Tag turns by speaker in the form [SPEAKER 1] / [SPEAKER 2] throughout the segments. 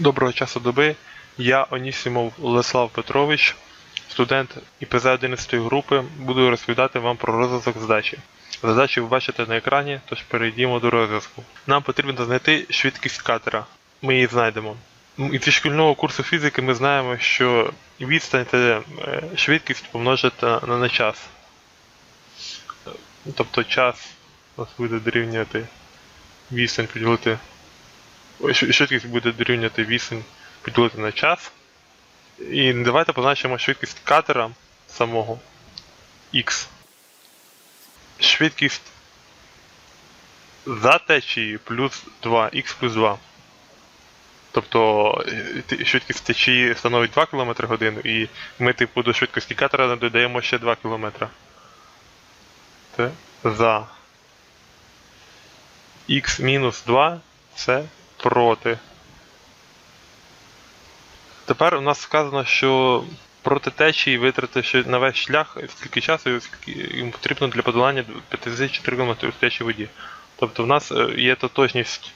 [SPEAKER 1] Доброго часу доби. Я Онісімов Леслав Петрович, студент ІПЗ 11 групи. Буду розповідати вам про розв'язок задачі. Ви бачите на екрані, тож перейдімо до розв'язку. Нам потрібно знайти швидкість катера. Ми її знайдемо. М, Зі шкільного курсу фізики ми знаємо, що відстань це е, швидкість помножити на, час. Е, Тобто час у нас буде дорівнювати відстань поділити швидкість буде дорівнювати 8 поділити на час. І давайте позначимо швидкість катера самого x. Швидкість за течією плюс 2, x плюс 2. Тобто е, швидкість течії становить 2 км годину, і ми типу до швидкості катера додаємо ще 2 км. Це за x мінус 2 це проти. Тепер у нас сказано, що проти течії витрати на весь шлях скільки часу йому потрібно для подолання 54 км в течій воді. Тобто в нас е, є тотожність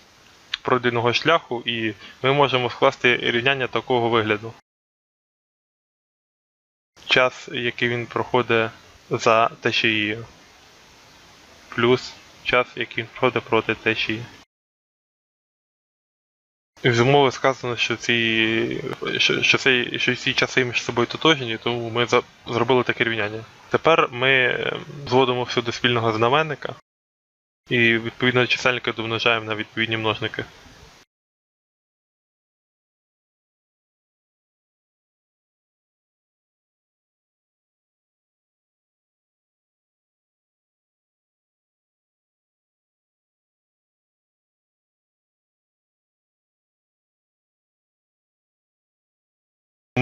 [SPEAKER 1] пройденого шляху, і ми можемо скласти рівняння такого вигляду. Час, який він проходить за течією, плюс час, який він проходить проти течії. З умови сказано, що ці, що, що, цей, що ці часи між собою тотожні, тому ми за, зробили таке рівняння. Тепер ми е, зводимо все до спільного знаменника і відповідно чисельника домножаємо на відповідні множники.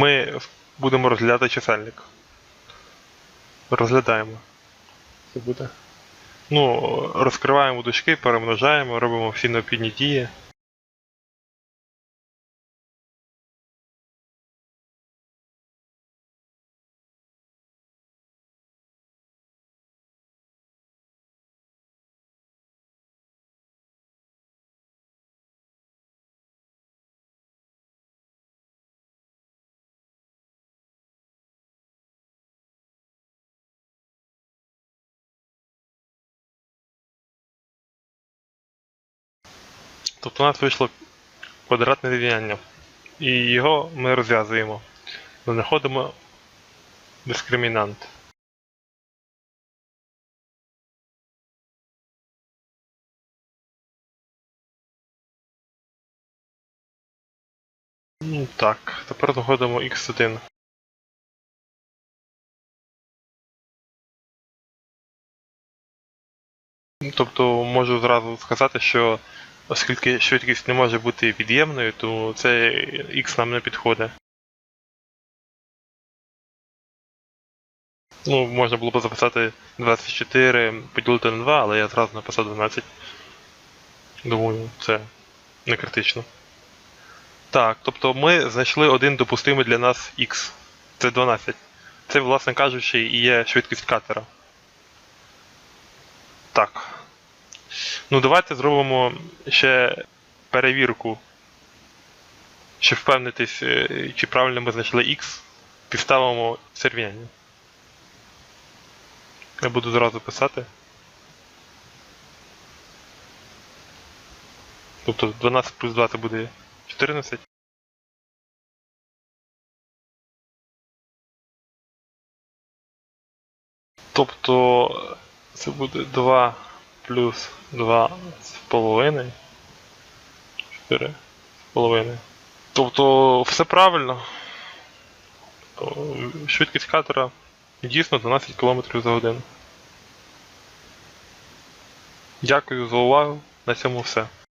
[SPEAKER 1] Ми будемо розглядати чисельник. Розглядаємо. Це буде. Ну, розкриваємо дужки, перемножаємо, робимо всі необхідні дії. Тобто у нас вийшло квадратне рівняння. І його ми розв'язуємо. Знаходимо дискримінант. Ну, Так, тепер знаходимо x1. Ну, Тобто можу зразу сказати, що оскільки швидкість не може бути від'ємною, то це x нам не підходить. Ну, можна було б записати 24 поділити на 2, але я зразу написав 12. Думаю, це не критично. Так, тобто ми знайшли один допустимий для нас x. Це 12. Це, власне кажучи, і є швидкість катера. Так. Ну, давайте зробимо ще перевірку. Щоб впевнитись, е, чи правильно ми знайшли x, підставимо це. Я буду зразу писати. Тобто 12 плюс 2 це буде 14. Тобто це буде 2 плюс 2 з половиною. 4 з половиною. Тобто все правильно. Швидкість катера дійсно 12 км за годину. Дякую за увагу. На цьому все.